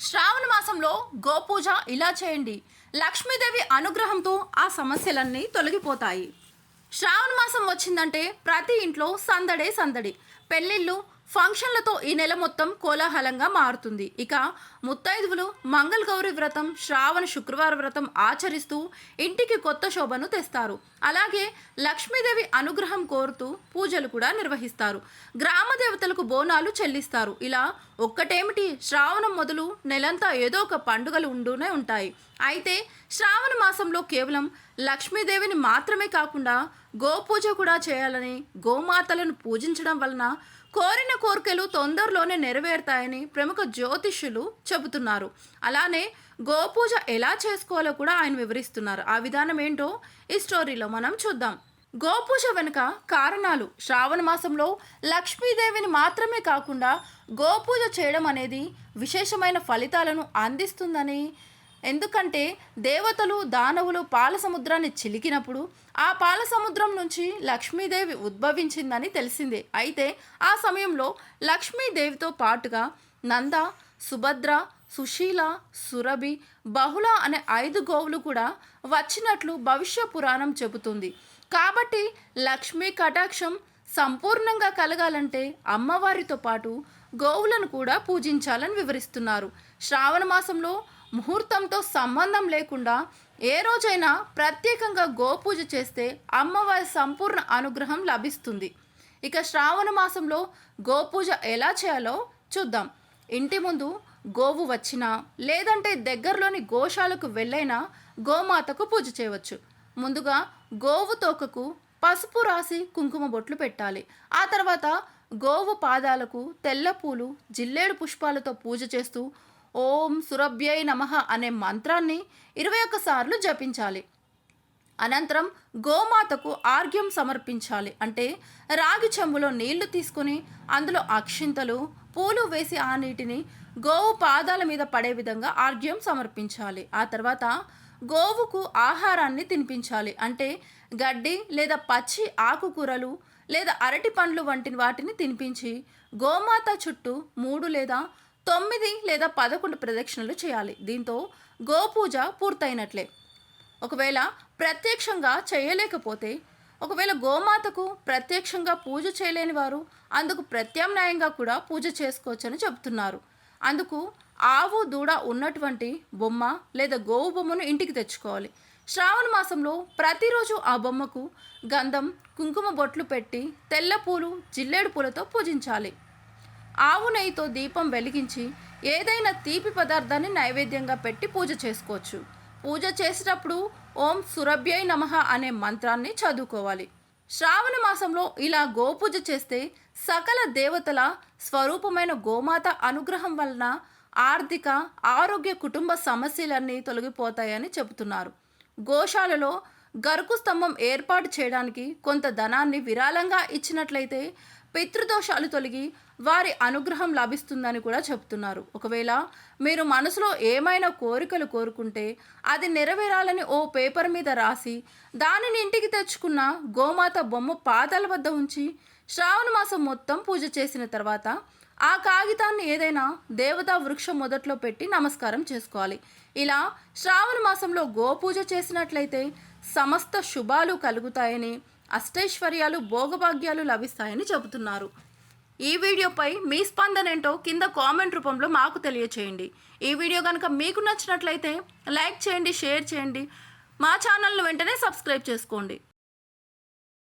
శ్రావణ మాసంలో గోపూజ ఇలా చేయండి. లక్ష్మీదేవి అనుగ్రహంతో ఆ సమస్యలన్నీ తొలగిపోతాయి. శ్రావణ మాసం వచ్చిందంటే ప్రతి ఇంట్లో సందడే సందడి. పెళ్ళిళ్ళు ఫంక్షన్లతో ఈ నెల మొత్తం కోలాహలంగా మారుతుంది. ఇక ముత్తైదువులు మంగళ గౌరి వ్రతం శ్రావణ శుక్రవార వ్రతం ఆచరిస్తూ ఇంటికి కొత్త శోభను తెస్తారు. అలాగే లక్ష్మీదేవి అనుగ్రహం కోరుతూ పూజలు కూడా నిర్వహిస్తారు. గ్రామ దేవతలకు బోనాలు చెల్లిస్తారు. ఇలా ఒక్కటేమిటి? శ్రావణం మొదలు నెలంతా ఏదో ఒక పండుగలు ఉంటూనే ఉంటాయి. అయితే శ్రావణ మాసంలో కేవలం లక్ష్మీదేవిని మాత్రమే కాకుండా గోపూజ కూడా చేయాలని గోమాతలను పూజించడం వలన కోరిన కోరికలు తొందరలోనే నెరవేరుతాయని ప్రముఖ జ్యోతిష్యులు చెబుతున్నారు. అలానే గోపూజ ఎలా చేసుకోవాలో కూడా ఆయన వివరిస్తున్నారు. ఆ విధానం ఏంటో ఈ స్టోరీలో మనం చూద్దాం. గోపూజ వెనుక కారణాలు. శ్రావణ మాసంలో లక్ష్మీదేవిని మాత్రమే కాకుండా గోపూజ చేయడం అనేది విశేషమైన ఫలితాలను అందిస్తుందని ఎందుకంటే దేవతలు దానవులు పాల సముద్రాన్ని చిలికినప్పుడు ఆ పాల సముద్రం నుంచి లక్ష్మీదేవి ఉద్భవించిందని తెలిసిందే. అయితే ఆ సమయంలో లక్ష్మీదేవితో పాటుగా నంద సుభద్ర సుశీల సురభి బహుళ అనే ఐదు గోవులు కూడా వచ్చినట్లు భవిష్య పురాణం చెబుతుంది. కాబట్టి లక్ష్మీ కటాక్షం సంపూర్ణంగా కలగాలంటే అమ్మవారితో పాటు గోవులను కూడా పూజించాలని వివరిస్తున్నారు. శ్రావణ మాసంలో ముహూర్తంతో సంబంధం లేకుండా ఏ రోజైనా ప్రత్యేకంగా గోపూజ చేస్తే అమ్మవారి సంపూర్ణ అనుగ్రహం లభిస్తుంది. ఇక శ్రావణ మాసంలో గోపూజ ఎలా చేయాలో చూద్దాం. ఇంటి ముందు గోవు వచ్చినా లేదంటే దగ్గరలోని గోశాలకు వెళ్ళైనా గోమాతకు పూజ చేయవచ్చు. ముందుగా గోవు తోకకు పసుపు రాసి కుంకుమ బొట్లు పెట్టాలి. ఆ తర్వాత గోవు పాదాలకు తెల్ల పూలు జిల్లేడు పుష్పాలతో పూజ చేస్తూ ఓం సురభ్యై నమః అనే మంత్రాన్ని ఇరవై ఒక్కసార్లు జపించాలి. అనంతరం గోమాతకు ఆర్ఘ్యం సమర్పించాలి. అంటే రాగి చెంబులో నీళ్ళు తీసుకుని అందులో అక్షింతలు పూలు వేసి ఆ నీటిని గోవు పాదాల మీద పడే విధంగా ఆర్ఘ్యం సమర్పించాలి. ఆ తర్వాత గోవుకు ఆహారాన్ని తినిపించాలి. అంటే గడ్డి లేదా పచ్చి ఆకుకూరలు లేదా అరటి పండ్లు వంటి వాటిని తినిపించి గోమాత చుట్టూ మూడు లేదా తొమ్మిది లేదా పదకొండు ప్రదక్షిణలు చేయాలి. దీంతో గోపూజ పూర్తయినట్లే. ఒకవేళ ప్రత్యక్షంగా చేయలేకపోతే ఒకవేళ గోమాతకు ప్రత్యక్షంగా పూజ చేయలేని వారు అందుకు ప్రత్యామ్నాయంగా కూడా పూజ చేసుకోవచ్చని చెబుతున్నారు. అందుకు ఆవు దూడ ఉన్నటువంటి బొమ్మ లేదా గోవు బొమ్మను ఇంటికి తెచ్చుకోవాలి. శ్రావణ మాసంలో ప్రతిరోజు ఆ బొమ్మకు గంధం కుంకుమ బొట్లు పెట్టి తెల్ల పూలు జిల్లేడు పూలతో పూజించాలి. ఆవు నెయ్యితో దీపం వెలిగించి ఏదైనా తీపి పదార్థాన్ని నైవేద్యంగా పెట్టి పూజ చేసుకోవచ్చు. పూజ చేసేటప్పుడు ఓం సురభ్యై నమః అనే మంత్రాన్ని చదువుకోవాలి. శ్రావణ మాసంలో ఇలా గోపూజ చేస్తే సకల దేవతల స్వరూపమైన గోమాత అనుగ్రహం వలన ఆర్థిక ఆరోగ్య కుటుంబ సమస్యలన్నీ తొలగిపోతాయని చెబుతున్నారు. గోశాలలో గరుకు స్తంభం ఏర్పాటు చేయడానికి కొంత ధనాన్ని విరాళంగా ఇచ్చినట్లయితే పితృదోషాలు తొలగి వారి అనుగ్రహం లభిస్తుందని కూడా చెప్తున్నారు. ఒకవేళ మీరు మనసులో ఏమైనా కోరికలు కోరుకుంటే అది నెరవేరాలని ఓ పేపర్ మీద రాసి దానిని ఇంటికి తెచ్చుకున్న గోమాత బొమ్మ పాదాల వద్ద ఉంచి శ్రావణ మాసం మొత్తం పూజ చేసిన తర్వాత ఆ కాగితాన్ని ఏదైనా దేవతా వృక్షం మొదట్లో పెట్టి నమస్కారం చేసుకోవాలి. ఇలా శ్రావణ మాసంలో గోపూజ చేసినట్లయితే సమస్త శుభాలు కలుగుతాయని అష్టైశ్వర్యాలు భోగభాగ్యాలు లభిస్తాయని చెబుతున్నారు. ఈ వీడియోపై మీ స్పందన ఏంటో కింద కామెంట్ రూపంలో మాకు తెలియచేయండి. ఈ వీడియో కనుక మీకు నచ్చినట్లయితే లైక్ చేయండి షేర్ చేయండి. మా ఛానల్ను వెంటనే సబ్స్క్రైబ్ చేసుకోండి.